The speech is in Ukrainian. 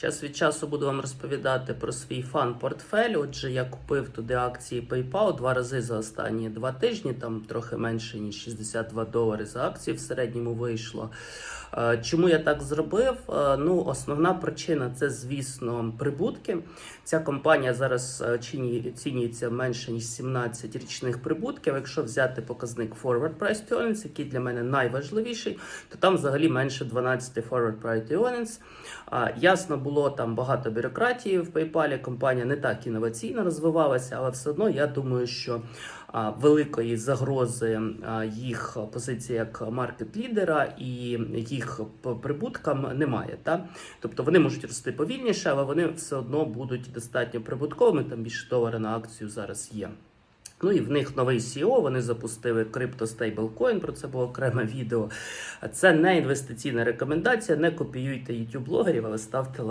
Час від часу буду вам розповідати про свій фан-портфель. Отже, я купив туди акції PayPal два рази за останні два тижні, там трохи менше ніж 62 долари за акції в середньому вийшло. Е, Чому я так зробив? Е, Ну, основна причина це, звісно, прибутки. Ця компанія зараз е, оцінюється менше ніж 17 річних прибутків. Якщо взяти показник Forward Price to Earnings, який для мене найважливіший, то там взагалі менше 12 Forward Price to Earnings. Ясно було там багато бюрократії в PayPal, компанія не так інноваційно розвивалася, але все одно я думаю, що великої загрози їх позиції як маркет-лідера і їх прибуткам немає. Та? Тобто вони можуть рости повільніше, але вони все одно будуть достатньо прибутковими. Там більше долара на акцію зараз є. Ну і в них новий CEO, вони запустили крипто стейблкоін, про це було окреме відео. Це не інвестиційна рекомендація, не копіюйте YouTube блогерів, але ставте лайк.